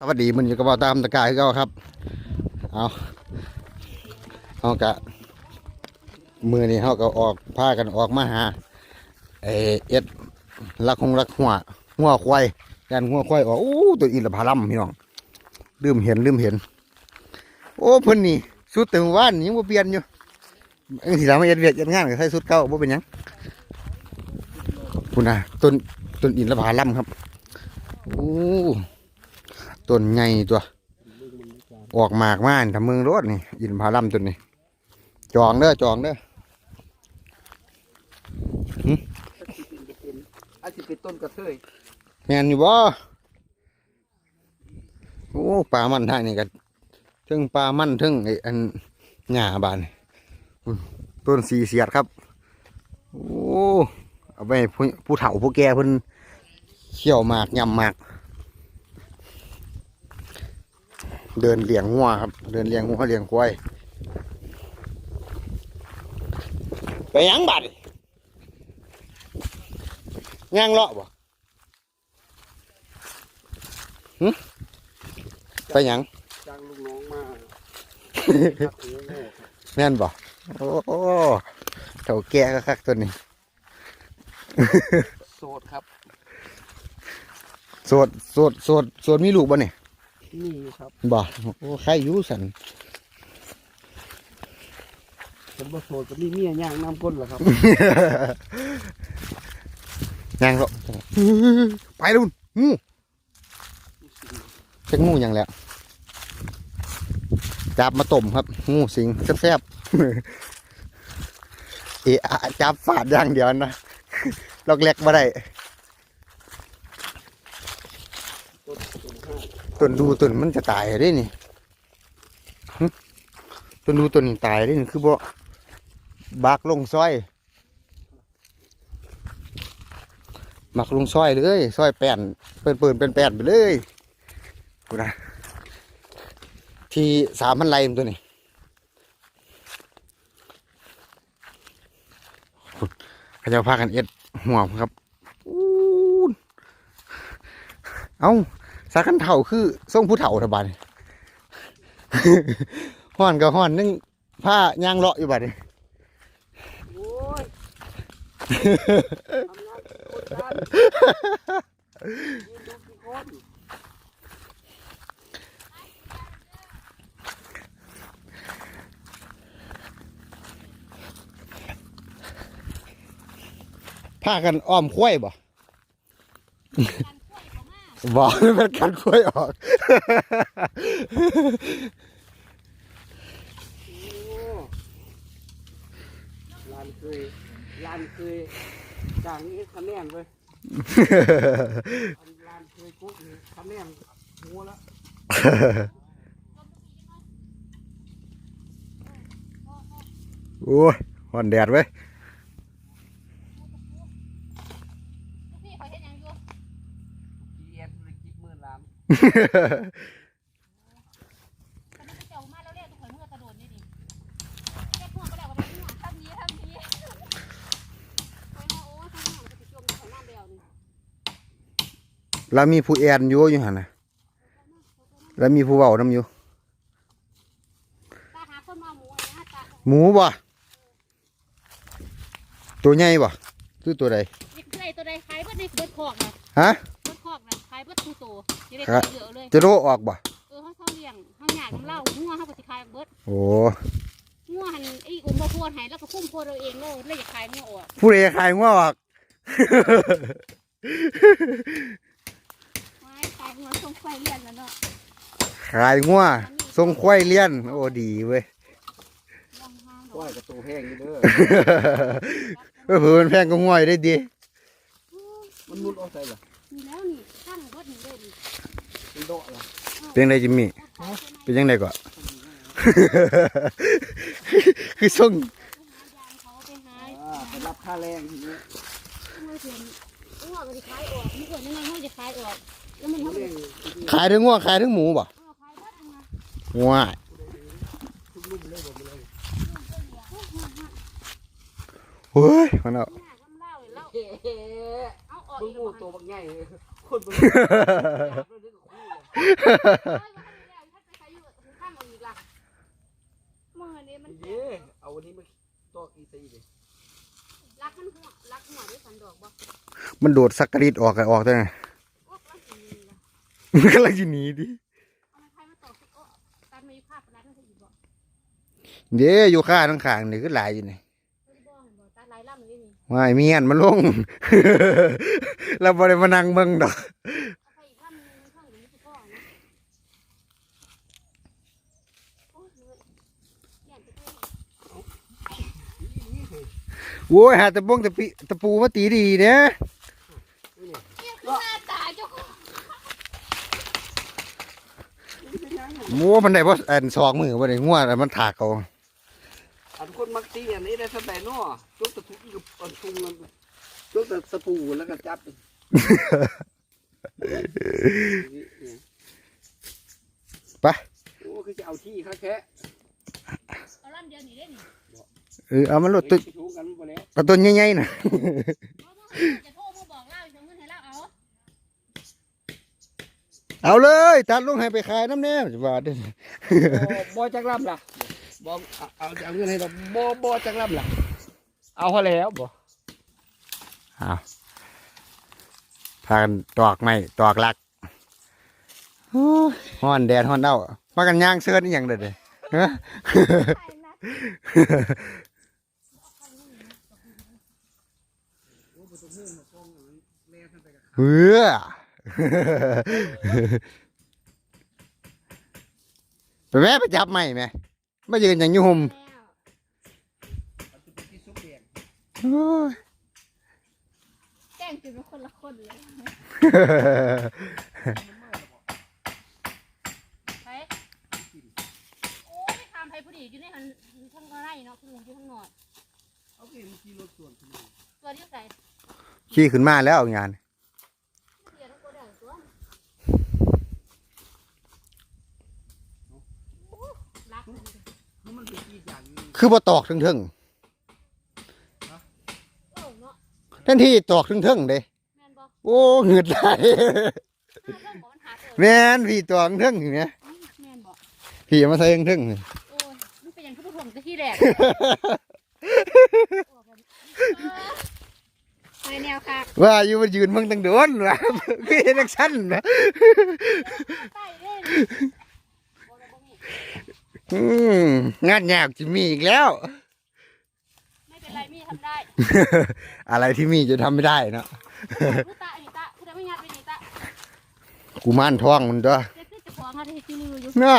สวัสดีมันอยู่กับเราตามตะกายก็ครับ เอาเอากะมือนี้เขาก็ออกพากันออกมาหาไอเอ็ดลักคงลักหัวหัวควายยันหัวควายออกอู้ตัวอินละพาลัมพี่น้องลืมเห็นลืมเห็น โอ้เพิ่นนี่สุดแต่ว่านยังบ่เปลี่ยนอยู่อันที่เรามาเอ็ดเวียดเอ็ดงานก็ใส่สุดเก่าบ่เป็นหยังคุณน่ะต้นต้นอินละพาลัมครับโอ้ ต้นใหญ่ตัว ออกหมากมาทำเมืองรถนี่ อินพาลัมต้นนี้ จองเด้อจองเด้ออาจจะเป็นต้นกระเทยแม่นอยู่บ่โอ้ปลามันทางนี้กันทึงปลามันทึงไอ้อันหญ้าบานนี่อืมต้นสีเสียดครับ โอ้ เอาไปให้ผู้ผู้เฒ่าผู้แก่เพิ่นเขี่ยวหมากยำหมาก เดินเลี้ยงงัวครับ เดินเลี้ยงงัวเลี้ยงควายไปหยังบัดย่างเลาะบ่หึไปหยังจ้างลูกน้องมาครับถือโง่ครับแม่นบ่โอ้โอ้เฒ่าแก่คักๆตัวนี้ โสดครับ โสดโสดโสดโสดมีลูกบ่เนี่ย นี่ครับบ่โอ้ใครอยู่สันผมบ่โสดก็มีเมียย่างน้ำก้นเหรอครับ ย่างเลาะไปลุนงูจักงูหยังแล้วจับมาต้มครับ งูสิงแซ่บๆเอะอะจับฟาดอย่างเดียวนะลอกแลกมาได้ ต้นสูงห้า ต้นดูต้นมันจะตายได้นี่ต้นดูต้นนี้ตายได้นี่คือบ่บากลงซอยหมักลงซอยเลยซอยแป้นเปิดเปิดเป็นแป้นไปเลยกูนะที่สามพันไร่มันตัวนี้เขาจะพากันเอ็ดหัวครับ เอ้า สากันเถ่าคือส่งผู้เถ่าทบานห้อนกับห้อนนึงผ้ายางเลาะอยู่บัดนี้ผ้ากันอ้อมคุ้ยบ่ บอกเป็นการคุ้ยออกโอ้ลานเคยลานเคยจ้างนี้คะแนนเว้ยอันลานเคยกุ๊กนี่คะแนนหัวละโอ้ยห้อนแดดเว้ย พี่เขาเห็นยังอยู่ เอียนเลยคิดหมื่นล้าน แต่มันเจ้ามาแล้วเรียกทุกคนเมื่อกระโดดนี่ดิแค่พวกก็แล้วว่าเป็นหัวทำนี้ทำนี้ไปมาโอ้ทำหนังจะไปจมของน้ำเดียวนี่แล้วมีผู้แอนอยู่อยู่หันนะแล้วมีผู้เบาน้ำอยู่ตาหาคนมาหมูนะตาหมูบ่ตัวใหญ่บ่คือตัวใดเด็กเลยตัวใดขายเบิดในเบิดคอกนะฮะ เบิดคอกนะขายเบิดทุกตัวจะได้ขายเยอะเลยจะโลออกบ่เออเขาเขาเลี้ยงเขาหยาดน้ำเหล้างัวเขาก็สิขายเบิดโอ้งัวหันไอ้อุ้มบ่พวนให้แล้วก็คุ้มพวเราเองเลยเลยอยากขายงัวออกผู้ใดขายงัวออกไว้ขายงัวส่งไฟเลี้ยนแล้วเนาะขายงัวทรงควายเลี้ยนโอ้ดีเว้ยลองห้างดก้ออกยกับตัวแห้งนี่เด้อเออเผื่อมันแพงก็ง่วยได้ดีมันมุดออกใส่เหรอ นี่แล้วนี่ตั้งเบิดนี่เลยนี่เป็นโดะเหรอเป็นไงจิมมี่เป็นยังไงก่อน คือส่งเขาไปหาอ่าไปรับค่าแรงทีนี้เมื่อเดือนเมื่อมันจะขายออกเมื่อก่อนยังไงมันจะขายออกแล้วมันเขาเขาเรียกขายถึงงัวขายถึงหมูบ่ขายเบิดนะว้ายทุกรูปเลยหมดเลยเฮ้ยมันเอา หน้าก็เล่าเลยเล่าเฮ้เอาออก มึงงูตัวบักใหญ่คนบักใหญ่ข้ามเอาอีกล่ะมือนี้มันเย้เอาวันนี้มาตอกอีซีเลยรักมันหัวรักหัวด้วยสันดอกบ่มันโดดสักกระดิดออกกันออกได้ไงโอ้รักสีนี้ล่ะมันกำลังจะหนีดิเอามาใครมาตอกสิโอ้ตัดมาอยู่ภาพรักมันจะอีเด้อยู่ข้าทั้งขางนี่คือหลายอยู่นี่ ว่าเมียนมันลง เราบ่ได้มานั่งเบิ่งดอกเอาไปอีกล่ำนึงข้างหลังนี่ก็นะโอ้ยเมืองด้วยโว้ยหาตะบงตะปีตะปูมาตีดีเนี่ยเนี่ยคือหน้าตาเจ้าของโม้มันได้บ่อันสองมือบ่ได้งัวแล้วมันถากเอา มักตีอันนี้ได้สบายเนาะยกตะทุกกับอันทุงมันยกแต่สปูแล้วก็จับไปโอ้คือจะเอาที่ค่ะแค่เอาล่ำเดียวนี่ได้นี่เออเอามันลดตัวถูกกันบ่แล้วเอาตัวใหญ่ๆน่ะเอามาให้จะโทรมาบอกเล่าจะเงินให้เล่าเอาเอาเลย ตัดลงให้ไปขายน้ำแน่จะว่าเด้อบ่จักรับล่ะ บเอาเอาเอาเงินให้เราบ่บ่จักรับหล่ะเอาเขาแล้วบ่เอาพากันตอกไม้ตอกหลักโอ้ฮ้อนแดดฮ้อนเอ้ามากันย่างเสื้อนี่ยังเด้อเด้อฮะใช่นะเฮ้อไปแม่ไปจับไม่แม่ มายืนอย่างอยุ่ห่มแล้วที่ซุปแดงโอ้ยแจ้งจุดเป็นคนละคนเลยไปโอ้ยทำไทยพอดีอยู่ในหันข้างในเนาะคุณลุงอยู่ข้างนอกเอาเองขี่รถส่วนขึ้นมาตัวที่ใส่ขี่ขึ้นมาแล้วงาน เดี๋ยวต้องกดดันตัวรักมันดิ คือมันเป็นอีกอย่างหนึง คือบ่ตอกถึงถึงโอ้เนาะๆแทันที่ตอกถึงถึงๆเด้แม่นบอกโอ้เหงือดไหลเรื่องของปัญหาเออแม่นพี่ตอกถึงๆเนี่ยแม่นบอกพี่เอามาใส่ถึงๆนี่ โอ้ยมันเป็นอย่างที่ผู้ถ่วงแต่ที่แรกไปแนวค่ะว่าอยู่มายืนเบิ่งตั้งโดนว่าคือเห็นจังซั่นนะ ใต้เด้น อืมงานยากจะมีอีกแล้ว ไม่เป็นไรมีทำได้อะไรที่มีจะทำไม่ได้เนาะลูกตาอันนี้ตาคุณได้ไม่งัดไปนี่ตากูม่านท้องมันตัวเด็กคือจะของอะไรที่ลืออยู่น่า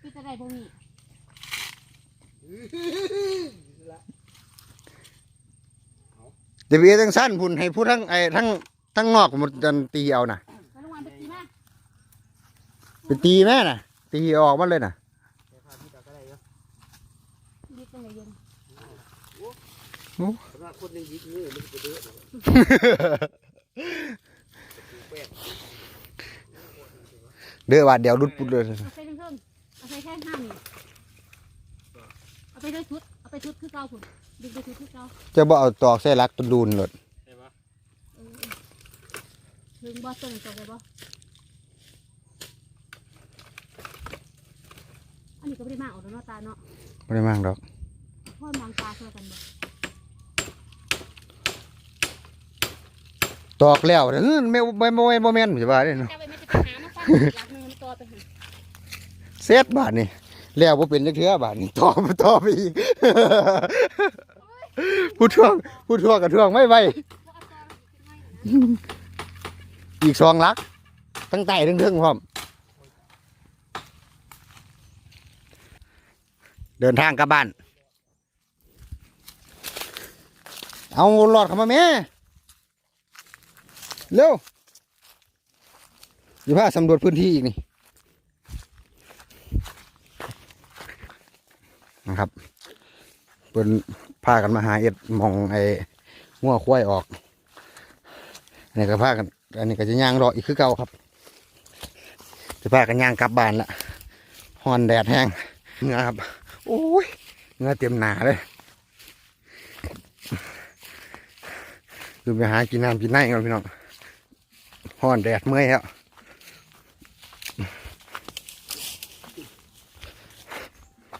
คือจะได้บ่มี จะมีทั้งสั้นพุ่นให้ผู้ทั้งไอ้ทั้งทั้งนอกมันจะตีเอาน่ะไปตีแม่น่ะ ตีออกมาเลยน่ะแต่พาเลยน่ะเดือดเด้อว่าเดี๋ยวรุดปุดเลยเอาไปทั้งเพิ่มเอาไปแค่ห้านี่เอาไปด้วยชุด ไปชุดคือเก่าคุณดึงไปชุดคือเก่าจะบ่เอาตอกใส่ลักตะดูนหลดใช่ปะเออดึงบอสเตอร์ต่อไปบออันนี้ก็ไม่ได้มากออกแล้วเนาะตาเนาะไม่ได้มากดอกพ่อมองตาเท่ากันบ่ตอกแล้วเด้อไม่ไม่ไม่บ่แม่นสิว่าเด้เนาะเจ้าไปไม่จะไปหามาฟังหลักหนึงมันตัวไปหาเซตบาทนี่แล้วบ่เป็นจักเทื่อบาทนี่ต่อต่อไปอีก ผู้ท่วงผู้ท่วงกับท่วงไม่ไหวอีกสองลัก ทั้งใต้ทั้งเทิงพร้อม เดินทางกลับบ้าน เอาหลอดเข้ามาแม่ เร็วอยู่พาสำรวจพื้นที่อีกนี่ นะครับ เป็นพากันมาหาเอ็ดมองไอ้งัวควายออกอันนี้ก็พากัน อันนี้ก็จะย่างรออีกคือเก่าครับ จะพากันย่างกลับบ้านละฮอนแดดแห้งนะครับโอ้ยเงือเต็มหนาเลยคือไปหากินน้ำกินไนกันพี่น้องห้อนแดดเมื่อยแล้ว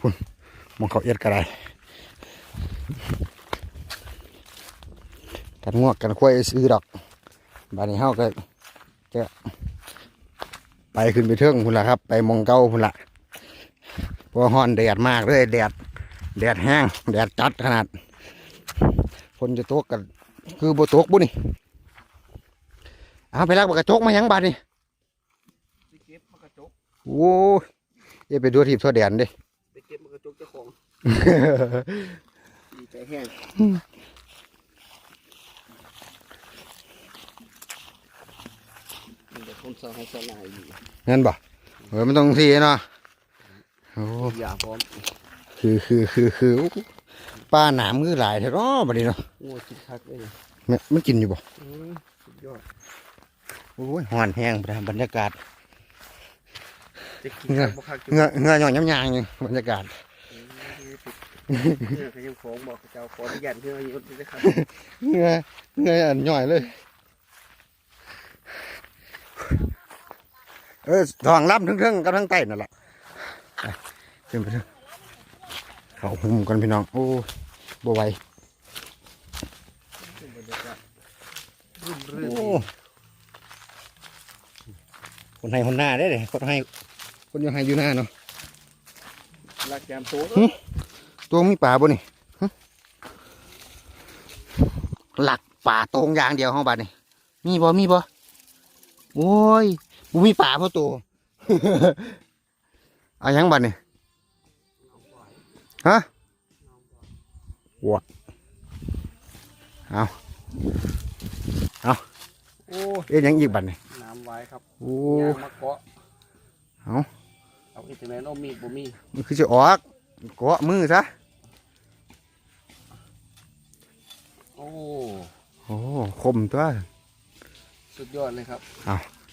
คุณมองเขาเอ็ดกระไร กันงวกกันควายซื้อดอกบานนี้เฮาก็จะไปขึ้นไปเทิงพุ่นละครับ ไปมองเก้าพุ่นละเพราะว่าห้อนแดดมากเลยแดดแดดแห้งแดดจัดขนาดฝนจะตกกันคือบ่ตกบุนี่เอาไปลักบักกระจกมาหยังบาดนี่ไปเก็บมากระจกโอ้ยอย่าไปดูทีบทั่วแดนเด้ไปเก็บมากระจกเจ้าของดีใจแห้งมันจะ คนสาวให้สลายอยู่งั้นบ่เออมันต้องทีเนาะโอ้อย่าพร้อมคือคือคือคือโอ้ป้าหนามคือหลายแท้เนาะบัดนี้เนาะโง่คิดคักเลยแม่มันกินอยู่บ่อืมสุดยอดโอ้ยห้อนแห้งบรรยากาศจะกินคักบ่คักเหงือเหงือหย่อนย้ำยางอยู่บรรยากาศเนี่ยเขายังของบอกเจ้าขออนุญาตเพื่ออายุด้วยครับเหงือเหงืออันย่อยเลย ออทองล้ำทึ่งๆกับทั้งใต้นั่นแหละไปขึ้นไปเถอะเขาหุ่มกันพี่น้อง โอ้ยบ่ไหวบรรยากาศรื่นรื่นโอ้คนให้คนหน้าได้เลยคนให้คนยังให้อยู่หน้าเนาะลากแกมโต๊ะตัวมีป่าบ่นี่ฮะหลักป่าตรงอย่างเดียวห้องบัดนี่มีบ่มีบ่โอ้ย บ่มีป่าเพราะตัว เอาหยังบัดนี่ฮะวะเอาโอ้เอ๊ะหยังอีกบัดนี่น้ำไว้ครับโอ้ยางมะเกาะเอาเอาอินเทอร์เน็ตเอามีดบ่มีมันคือจะออกเกาะมือซะโอ้โอ้คมตัวสุดยอดเลยครับ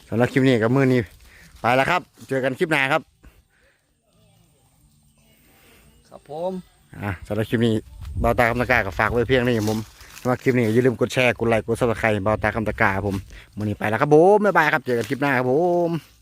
สำหรับคลิปนี้กับมือนี้ ไปแล้วครับ เจอกันคลิปหน้าครับ ครับผมอะสำหรับคลิปนี้เบาตาคำตะกร้าก็ฝากไว้เพียงนี้ครับผมสำหรับคลิปนี้อย่าลืมกดแชร์กดไลค์กดซับสไครต์เบาตาคำตะกร้าครับผมมือนี้ไปแล้วครับผมบ๊ายบายครับเจอกันคลิปหน้าครับผม